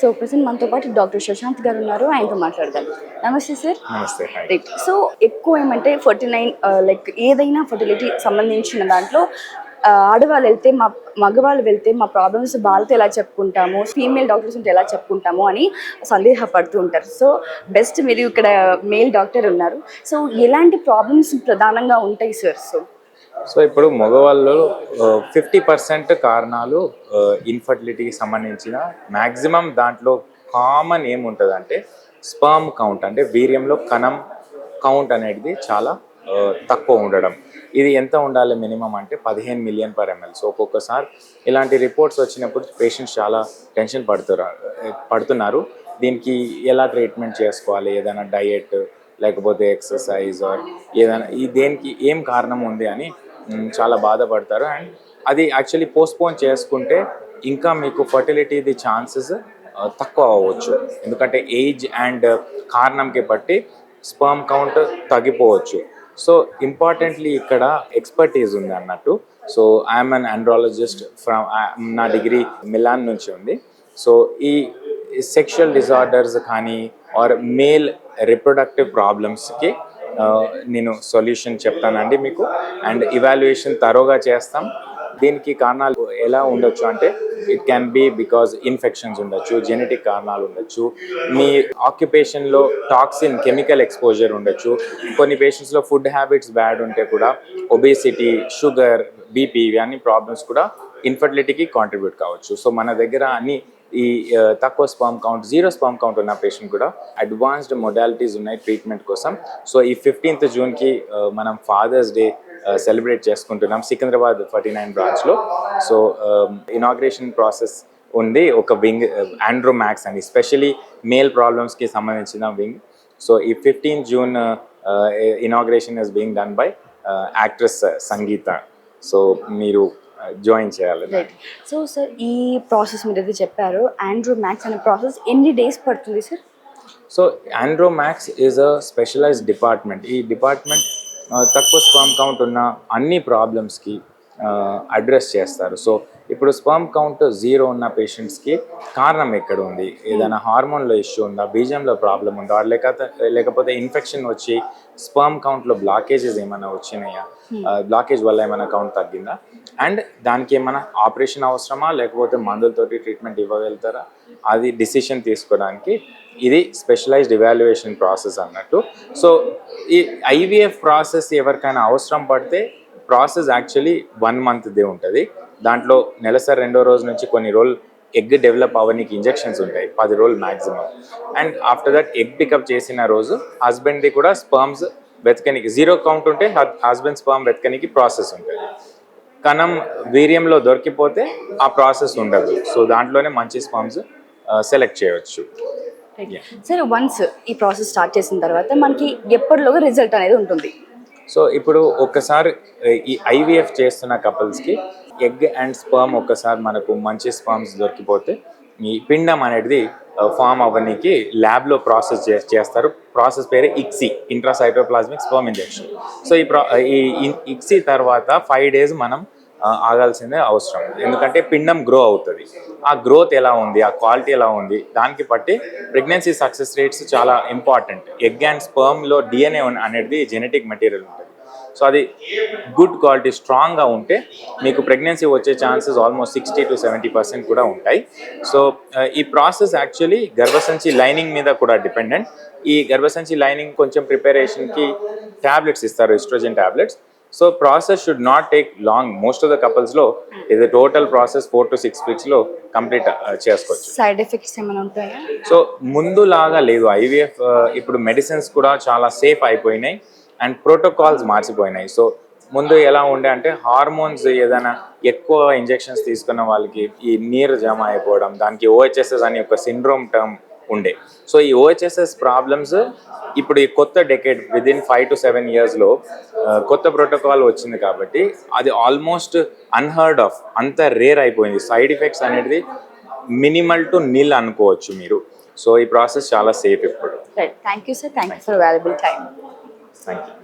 So present మనతో పాటు doctor Shashant గారు ఉన్నారు. ఆయనతో మాట్లాడదాం. నమస్తే సార్. నమస్తే రైట్ సో ఎక్కువ ఏమంటే ఫర్టీ నైన్ లైక్ ఏదైనా ఫర్టిలిటీ సంబంధించిన దాంట్లో ఆడవాళ్ళు వెళ్తే మా మగవాళ్ళు వెళ్తే మా ప్రాబ్లమ్స్ వాళ్ళతో ఎలా చెప్పుకుంటాము ఫీమేల్ డాక్టర్స్ ఉంటే ఎలా చెప్పుకుంటాము అని సందేహపడుతూ ఉంటారు. సో బెస్ట్ మీరు ఇక్కడ మేల్ డాక్టర్ ఉన్నారు. సో ఎలాంటి ప్రాబ్లమ్స్ ప్రధానంగా ఉంటాయి సార్ సో సో ఇప్పుడు మగవాళ్ళు ఫిఫ్టీ పర్సెంట్ కారణాలు ఇన్ఫర్టిలిటీకి సంబంధించిన మ్యాక్సిమం దాంట్లో కామన్ ఏముంటుంది అంటే స్పర్మ్ కౌంట్ అంటే వీర్యంలో కణం కౌంట్ అనేది చాలా తక్కువ ఉండడం. ఇది ఎంత ఉండాలి మినిమం అంటే పదిహేను మిలియన్ పర్ ఎంఎల్ సో ఒక్కొక్కసారి ఇలాంటి రిపోర్ట్స్ వచ్చినప్పుడు పేషెంట్స్ చాలా టెన్షన్ పడుతున్నారు పడుతున్నారు. దీనికి ఎలా ట్రీట్మెంట్ చేసుకోవాలి? ఏదైనా డయట్ లేకపోతే ఎక్సర్సైజ్ ఆర్ ఏదైనా ఈ దేనికి ఏం కారణం ఉంది అని చాలా బాధపడతారు. అండ్ అది యాక్చువల్లీ పోస్ట్పోన్ చేసుకుంటే ఇంకా మీకు ఫర్టిలిటీది ఛాన్సెస్ తక్కువ అవ్వచ్చు. ఎందుకంటే ఏజ్ అండ్ కారణంకి బట్టి స్పర్మ్ కౌంట్ తగ్గిపోవచ్చు. సో ఇంపార్టెంట్లీ ఇక్కడ ఎక్స్పర్టీస్ ఉంది అన్నట్టు. So I'm an andrologist from నా డిగ్రీ మిలాన్ నుంచి ఉంది. సో ఈ సెక్షువల్ డిజార్డర్స్ కానీ ఆర్ మేల్ రిప్రొడక్టివ్ ప్రాబ్లమ్స్కి నేను సొల్యూషన్ చెప్తానండి మీకు. అండ్ ఇవాల్యుయేషన్ తరోగా చేస్తాం. దీనికి కారణాలు ఎలా ఉండొచ్చు అంటే it can be because infections ఉండొచ్చు జెనెటిక్ కారణాలు ఉండొచ్చు. మీ ఆక్యుపేషన్లో టాక్సిన్ కెమికల్ ఎక్స్పోజర్ ఉండొచ్చు. కొన్ని పేషెంట్స్లో ఫుడ్ హ్యాబిట్స్ బ్యాడ్ ఉంటే కూడా ఒబేసిటీ షుగర్ బీపీ ఇవన్నీ ప్రాబ్లమ్స్ కూడా ఇన్ఫర్టిలిటీకి కాంట్రిబ్యూట్ కావచ్చు. సో మన దగ్గర అన్ని ఈ తక్కువ sperm count zero sperm count ఉన్న పేషెంట్ కూడా అడ్వాన్స్డ్ మొడాలిటీస్ ఉన్నాయి ట్రీట్మెంట్ కోసం. సో ఈ ఫిఫ్టీన్త్ జూన్కి మనం ఫాదర్స్ డే సెలబ్రేట్ చేసుకుంటున్నాం సికింద్రాబాద్ ఫార్టీ నైన్ బ్రాంచ్లో సో ఇనాగ్రేషన్ ప్రాసెస్ ఉంది. ఒక వింగ్ ఆండ్రోమాక్స్ అని స్పెషలీ మేల్ ప్రాబ్లమ్స్కి సంబంధించిన వింగ్ సో ఈ fifteen June inauguration is being done by actress Sangeetha so మీరు జాయిన్ చేయాలి రైట్ సో సార్ ఈ ప్రాసెస్ మీరు అయితే చెప్పారు ఆండ్రూ మ్యాక్స్ అనే ప్రాసెస్ ఎన్ని డేస్ పడుతుంది sir so Andromax is a specialized department ఈ డిపార్ట్మెంట్ తక్కువ స్పర్మ్ కౌంట్ ఉన్న అన్ని ప్రాబ్లమ్స్కి అడ్రస్ చేస్తారు. సో ఇప్పుడు స్పర్మ్ కౌంట్ జీరో ఉన్న పేషెంట్స్కి కారణం ఎక్కడ ఉంది ఏదైనా హార్మోన్లో ఇష్యూ ఉందా? బీజంలో ప్రాబ్లం ఉందా? లేకపోతే లేకపోతే ఇన్ఫెక్షన్ వచ్చి స్పర్మ్ కౌంట్లో బ్లాకేజెస్ ఏమైనా వచ్చినాయా? బ్లాకేజ్ వల్ల ఏమైనా కౌంట్ తగ్గిందా? అండ్ దానికి ఏమైనా ఆపరేషన్ అవసరమా? లేకపోతే మందులతోటి ట్రీట్మెంట్ ఇవ్వగలుగుతారా? అది డిసిషన్ తీసుకోవడానికి ఇది స్పెషలైజ్డ్ ఇవాల్యుయేషన్ ప్రాసెస్ అన్నట్టు. సో ఈ ఐవీఎఫ్ ప్రాసెస్ ఎవరికైనా అవసరం పడితే ప్రాసెస్ యాక్చువల్లీ వన్ మంత్దే ఉంటుంది. దాంట్లో నెలసరి రెండో రోజు నుంచి కొన్ని రోజులు ఎగ్ డెవలప్ అవ్వడానికి ఇంజెక్షన్స్ ఉంటాయి. పది రోజులు maximum and after that egg pickup చేసిన రోజు హస్బెండ్ది కూడా స్పర్మ్స్ వెతకనికి జీరో కౌంట్ ఉంటే హస్బెండ్ స్పర్మ్ వెతకనికి ప్రాసెస్ ఉంటుంది. కణం వీర్యంలో దొరికిపోతే ఆ ప్రాసెస్ ఉండదు. సో దాంట్లోనే మంచి స్పర్మ్స్ సెలెక్ట్ చేయవచ్చు సరే వన్స్ ఈ ప్రాసెస్ స్టార్ట్ చేసిన తర్వాత మనకి ఎప్పటిలోగా రిజల్ట్ అనేది ఉంటుంది. సో ఇప్పుడు ఒక్కసారి ఈ ఐవీఎఫ్ చేస్తున్న కపుల్స్కి ఎగ్ అండ్ స్పర్మ్ ఒక్కసారి మనకు మంచి స్పర్మ్స్ దొరికిపోతే ఈ పిండం అనేది ఫామ్ అవ్వడానికి ల్యాబ్లో ప్రాసెస్ చే చేస్తారు. ప్రాసెస్ పేరు ICSI intracytoplasmic sperm injection. So ఈ ప్రా ఈ ఇక్సీ తర్వాత ఫైవ్ డేస్ మనం ఆగాల్సిందే అవసరం. ఎందుకంటే పిండం గ్రో అవుతుంది. ఆ గ్రోత్ ఎలా ఉంది? ఆ క్వాలిటీ ఎలా ఉంది? దానికి బట్టి ప్రెగ్నెన్సీ సక్సెస్ రేట్స్ చాలా ఇంపార్టెంట్ ఎగ్ అండ్ స్పర్మ్లో డిఎన్ఏ అనేది జెనెటిక్ మెటీరియల్ ఉంటుంది. సో అది గుడ్ క్వాలిటీ స్ట్రాంగ్గా ఉంటే మీకు ప్రెగ్నెన్సీ వచ్చే chances almost sixty to seventy percent కూడా ఉంటాయి. సో ఈ ప్రాసెస్ యాక్చువల్లీ గర్భసంచి లైనింగ్ మీద కూడా డిపెండెంట్ ఈ గర్భసంచి లైనింగ్ కొంచెం ప్రిపరేషన్కి ట్యాబ్లెట్స్ ఇస్తారు estrogen tablets so process should not take long most of the కపుల్స్లో ఇది total process four to six వీక్స్లో complete చేసుకోవచ్చు. సైడ్ ఎఫెక్ట్స్ ఏమైనా ఉంటాయా? సో ముందులాగా లేదు. ఐవీఎఫ్ ఇప్పుడు మెడిసిన్స్ కూడా చాలా సేఫ్ అయిపోయినాయి అండ్ ప్రోటోకాల్స్ మార్చిపోయినాయి. సో ముందు ఎలా ఉండే అంటే హార్మోన్స్ ఏదైనా ఎక్కువ ఇంజెక్షన్స్ తీసుకున్న వాళ్ళకి ఈ నీరు జమ అయిపోవడం దానికి ఓహెచ్ఎస్ఎస్ అని ఒక సిండ్రోమ్ టర్మ్ ఉండే. సో ఈ ఓహెచ్ఎస్ఎస్ ప్రాబ్లమ్స్ ఇప్పుడు ఈ కొత్త decade within five to seven ఇయర్స్లో కొత్త ప్రోటోకాల్ వచ్చింది కాబట్టి అది ఆల్మోస్ట్ అన్హర్డ్ ఆఫ్ అంత రేర్ అయిపోయింది. సైడ్ ఎఫెక్ట్స్ అనేది మినిమల్ టు నిల్ అనుకోవచ్చు మీరు. సో ఈ ప్రాసెస్ చాలా సేఫ్ ఇప్పుడు. Thank you sir thank you for valuable time thank you